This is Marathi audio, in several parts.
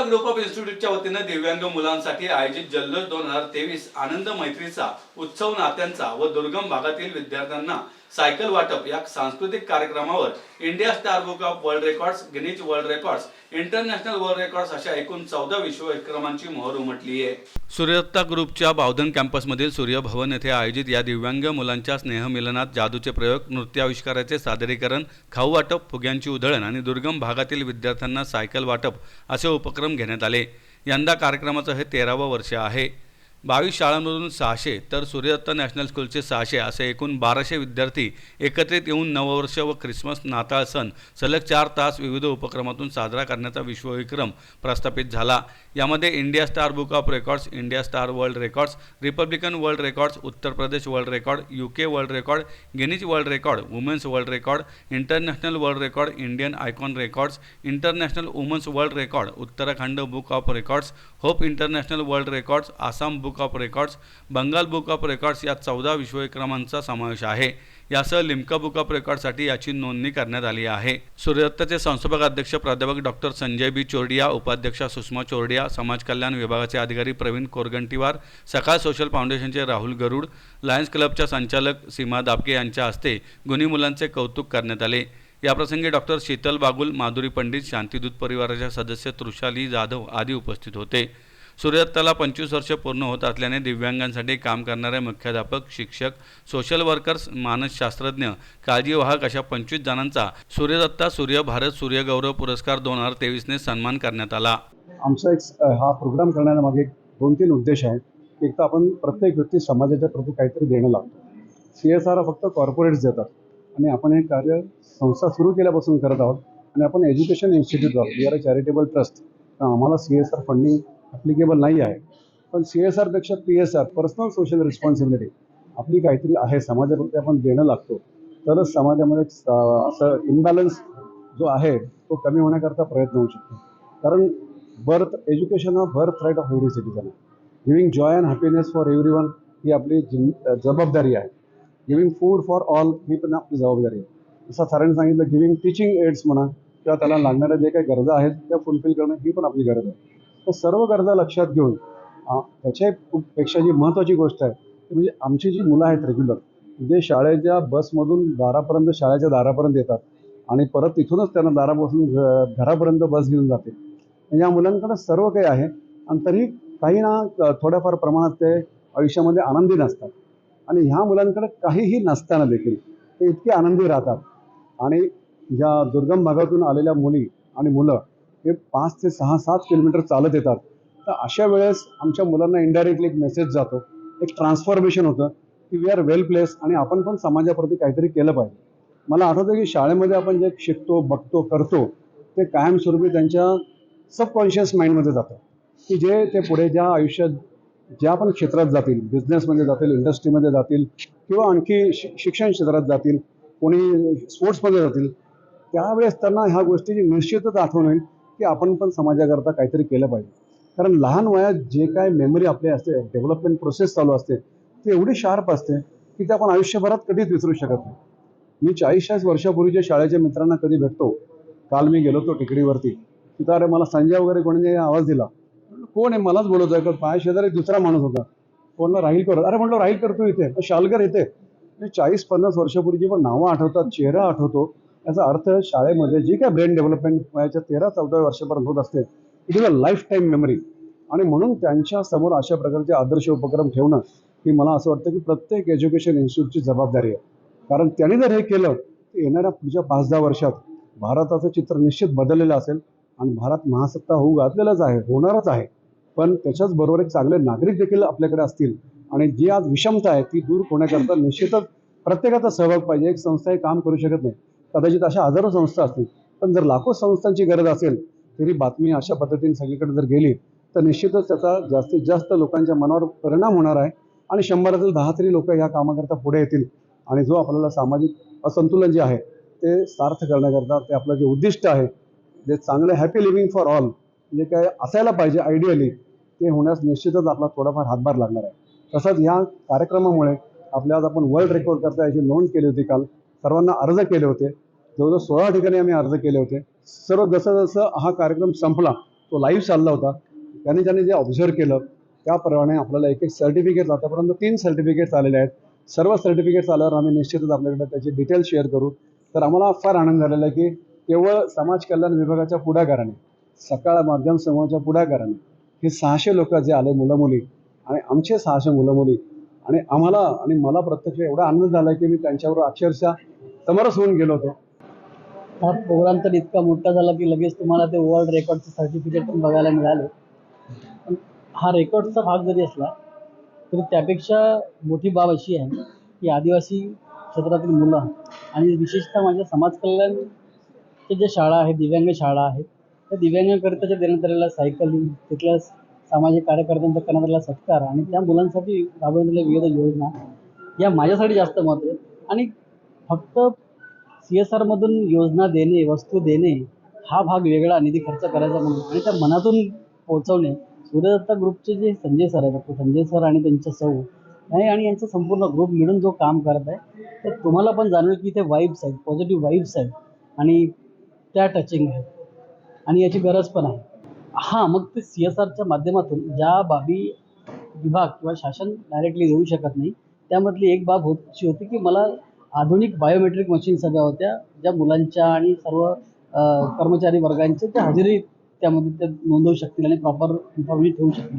सूर्यदत्ता ग्रुप ऑफ इन्स्टिट्यूटच्या वतीनं दिव्यांग मुलांसाठी आयोजित जल्लोष दोन हजार तेवीस आनंद मैत्रीचा उत्सव नात्यांचा व दुर्गम भागातील विद्यार्थ्यांना सायकल वाटप या सांस्कृतिक कार्यक्रमावर India star book of world records Guinness world records international world records अशा एकूण चौदा विश्वविक्रमांची मोहर उमटली आहे. सूर्यदत्ता ग्रुपच्या बावधन कॅम्पसमधील सूर्यभवन येथे आयोजित या दिव्यांग मुलांच्या स्नेहमिलनात जादूचे प्रयोग नृत्याविष्काराचे सादरीकरण खाऊ वाटप फुग्यांची उधळण आणि दुर्गम भागातील विद्यार्थ्यांना सायकल वाटप असे उपक्रम घेण्यात आले. यंदा कार्यक्रमाचं हे तेरावं वर्ष आहे. बावीस शाळांमधून सहाशे तर सूर्यदत्त नॅशनल स्कूलचे सहाशे असे एकूण बाराशे विद्यार्थी एकत्रित येऊन नववर्ष व ख्रिसमस नाताळ सण सलग चार तास विविध उपक्रमातून साजरा करण्याचा विश्वविक्रम प्रस्थापित झाला. यामध्ये India star book of records India star world records Republican world records Uttar Pradesh world record U K world record Guinness world record women's world record international world record Indian icon records international women's world record Uttarakhand book of records hope international world records Assam book of records Bengal book of records या चौदा विश्वविक्रमांचा समावेश आहे. यासह लिमका बुक ऑफ रेकॉर्डसाठी याची नोंदणी करण्यात आली आहे. सूर्यदत्ताचे संस्थापक अध्यक्ष प्राध्यापक डॉक्टर संजय बी चोरडिया उपाध्यक्षा सुषमा चोरडिया समाज कल्याण विभागाचे अधिकारी प्रवीण कोरगंटीवार सकाळ सोशल फाउंडेशनचे राहुल गरुड लायन्स क्लबच्या संचालक सीमा दाबके यांच्या हस्ते गुन्ही मुलांचे कौतुक करण्यात आले. याप्रसंगी डॉक्टर शीतल बागुल माधुरी पंडित शांतीदूत परिवाराच्या सदस्य तृषाली जाधव आदी उपस्थित होते. सूर्यदत्ताला पंचवीस वर्ष पूर्ण होत असल्याने दिव्यांगांसाठी काम करणारे मुख्याध्यापक शिक्षक सोशल वर्कर्स मानसशास्त्रज्ञ काळजीवाहक अशा पंचवीस जणांचा सूर्यदत्ता सूर्य भारत सूर्यगौरव पुरस्कार दोन हजार तेवीसने सन्मान करण्यात आला. आमचा एक हा प्रोग्राम करण्यामागे दोन तीन उद्देश आहेत. एक तर आपण प्रत्येक व्यक्ती समाजाच्या प्रती काहीतरी देणं लागतो. सी एस आर फक्त कॉर्पोरेट्स देतात. आणि आपण हे कार्य संस्था सुरू केल्यापासून करत आहोत. आणि आपण एज्युकेशन इन्स्टिट्यूट आहोत we are a charitable trust आम्हाला C S R funding applicable नाही आहे. पण C S आरपेक्षा P S R personal social responsibility आपली काहीतरी आहे. समाजाप्रती आपण देणं लागतो. तरच समाजामध्ये असं इम्बॅलन्स जो आहे तो कमी होण्याकरता प्रयत्न होऊ शकतो. कारण बर्थ एज्युकेशन हा birth right of every citizen आहे. Giving joy and happiness for every one ही आपली जिम जबाबदारी आहे. गिविंग फूड फॉर ऑल ही पण आपली जबाबदारी आहे. जसं सरांनी सांगितलं गिविंग टीचिंग एड्स म्हणा किंवा त्याला लागणाऱ्या जे काही गरजा आहेत त्या फुलफिल करणं ही पण आपली गरज आहे. तर सर्व गरजा लक्षात घेऊन त्याच्यापेक्षा जी महत्त्वाची गोष्ट आहे ती म्हणजे आमची जी मुलं आहेत रेग्युलर जे शाळेच्या बसमधून दारापर्यंत शाळेच्या दारापर्यंत येतात आणि परत तिथूनच त्यांना दारापासून घ- घरापर्यंत बस घेऊन जाते. या मुलांकडे सर्व काही आहे आणि तरी काही ना थोड्याफार प्रमाणात ते आयुष्यामध्ये आनंदी नसतात. आणि ह्या मुलांकडे काहीही नसताना देखील ते इतके आनंदी राहतात. आणि ज्या दुर्गम भागातून आलेल्या मुली आणि मुलं हे पाच ते सहा सात किलोमीटर चालत येतात. तर अशा वेळेस आमच्या मुलांना इनडायरेक्टली एक मेसेज जातो. एक ट्रान्सफॉर्मेशन होतं की वी आर वेल प्लेस आणि आपण पण समाजाप्रती काहीतरी केलं पाहिजे. मला आठवतं की शाळेमध्ये आपण जे शिकतो बघतो करतो ते कायमस्वरूपी त्यांच्या सबकॉन्शियस माइंडमध्ये जातं. की जे ते पुढे ज्या आयुष्यात ज्या पण क्षेत्रात जातील बिझनेसमध्ये जातील इंडस्ट्रीमध्ये जातील किंवा आणखी शि शिक्षण क्षेत्रात जातील कोणी स्पोर्ट्समध्ये जातील त्यावेळेस त्यांना ह्या गोष्टीची निश्चितच आठवण होईल. की आपण पण समाजाकरता काहीतरी केलं पाहिजे. कारण लहान वयात जे काय मेमरी आपली असते डेव्हलपमेंट प्रोसेस चालू असते ती एवढी शार्प असते की ते आपण आयुष्यभरात कधीच विसरू शकत नाही. मी चाळीस चाळीस वर्षापूर्वीच्या शाळेच्या मित्रांना कधी भेटतो काल मी गेलो होतो टिकडीवरती. तिथं अरे मला संजय वगैरे कोणी आवाज दिला. कोण आहे? मलाच बोलत आहे का पाया शेजारी दुसरा माणूस होता. कोणला राहील करत अरे म्हणलं राहील करतो इथे शालगर इथे. चाळीस पन्नास वर्षापूर्वीची पण नावं आठवतात चेहरा आठवतो. याचा अर्थ शाळेमध्ये जी काय ब्रेन डेव्हलपमेंट वयाच्या तेरा चौदा वर्षापर्यंत होत असते it is a life time memory आणि म्हणून त्यांच्यासमोर अशा प्रकारचे आदर्श उपक्रम ठेवणं ही मला असं वाटतं की प्रत्येक एज्युकेशन इन्स्टिट्यूटची जबाबदारी आहे. कारण त्यांनी जर हे केलं तर येणाऱ्या पुढच्या पाच दहा वर्षात भारताचं चित्र निश्चित बदललेलं असेल आणि भारत महासत्ता होऊ घातलेलाच आहे होणारच आहे. पण त्याच्याच बरोबर एक चांगले नागरिक देखील आपल्याकडे असतील आणि जी आज विषमता आहे ती दूर होण्याकरता निश्चितच प्रत्येकाचा सहभाग पाहिजे. एक संस्था हे काम करू शकत नाही. कदाचित अशा हजारो संस्था असतील. पण जर लाखो संस्थांची गरज असेल तरी बातमी अशा पद्धतीने सगळीकडे जर गेली तर निश्चितच त्याचा जास्तीत जास्त लोकांच्या मनावर परिणाम होणार आहे आणि शंभरातील दहा तरी लोक या कामाकरता पुढे येतील. आणि जो आपल्याला सामाजिक असंतुलन जे आहे ते सार्थ करण्याकरता ते आपलं जे उद्दिष्ट आहे जे चांगलं हॅपी लिव्हिंग फॉर ऑल जे काय असायला पाहिजे आयडियली ते होण्यास निश्चितच आपला थोडाफार हातभार लागणार आहे. तसंच ह्या कार्यक्रमामुळे आपल्या आज आपण वर्ल्ड रेकॉर्ड करता याची नोंद केली होती काल. सर्वांना अर्ज केले होते. जवळजवळ सोळा ठिकाणी आम्ही अर्ज केले होते. सर्व जसं जसं हा कार्यक्रम संपला तो लाईव्ह चालला होता. त्यांनी त्यांनी जे ऑब्झर्व केलं त्याप्रमाणे आपल्याला एक एक सर्टिफिकेट आतापर्यंत तीन सर्टिफिकेट्स आलेले आहेत. सर्व सर्टिफिकेट्स आल्यावर आम्ही निश्चितच आपल्याकडे त्याची डिटेल शेअर करू. तर आम्हाला फार आनंद झालेला आहे की केवळ समाज कल्याण विभागाच्या पुढाकाराने सकाळ माध्यम समूहाच्या पुढाकाराने हे सहाशे लोक जे आले मुलं मुली आणि आमचे सहाशे मुलं मुली आणि आम्हाला आणि मला प्रत्यक्ष एवढा आनंद झाला की मी त्यांच्यावर अक्षरशः समरस होऊन गेलो होतो. हा प्रोग्राम तर इतका मोठा झाला की लगेच तुम्हाला ते वर्ल्ड रेकॉर्डचं सर्टिफिकेट पण बघायला मिळालं. पण हा रेकॉर्डचा भाग जरी असला तरी त्यापेक्षा मोठी बाब अशी आहे की आदिवासी क्षेत्रातील मुलं आणि विशेषतः माझ्या समाज कल्याणच्या ज्या शाळा आहेत दिव्यांग शाळा आहेत त्या दिव्यांगकरिताच्या देण्यात आलेल्या सायकलिंग तिथल्या सामाजिक कार्यकर्त्यांचा करण्यात आलेला सत्कार आणि त्या मुलांसाठी राबवण्यात आलेल्या विविध योजना या माझ्यासाठी जास्त महत्त्व आहेत. आणि फक्त सी एस आरमधून योजना देणे वस्तू देणे हा भाग वेगळा निधी खर्च करायचा म्हणून आणि त्या मनातून पोहोचवणे. सूर्यदत्ता ग्रुपचे जे संजय सर आहेत डॉक्टर संजय सर आणि त्यांच्या सौ नाही आणि यांचं संपूर्ण ग्रुप मिळून जो काम करत आहे तर तुम्हाला पण जाणवेल की इथे वाईब्स आहेत पॉझिटिव्ह वाईब्स आहेत आणि त्या टचिंग आहेत. आणि याची गरज पण आहे. हां मग ते सी एस आरच्या माध्यमातून ज्या बाबी विभाग किंवा शासन डायरेक्टली देऊ शकत नाही त्यामधली एक बाब होती होती की मला आधुनिक बायोमेट्रिक मशीन्स हव्या होत्या ज्या मुलांच्या आणि सर्व कर्मचारी वर्गांचे त्या हजेरी त्यामध्ये ते नोंदवू शकतील आणि प्रॉपर इन्फॉर्मेशन ठेवू शकतील.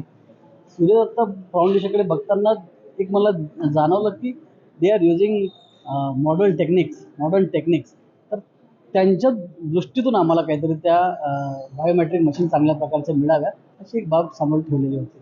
सूर्यदत्त फाउंडेशनकडे बघताना एक मला जाणवलं की they are using modern techniques modern techniques तर त्यांच्या दृष्टीतून आम्हाला काहीतरी त्या बायोमेट्रिक मशीन चांगल्या प्रकारच्या मिळाव्या अशी एक बाब समोर ठेवलेली होती.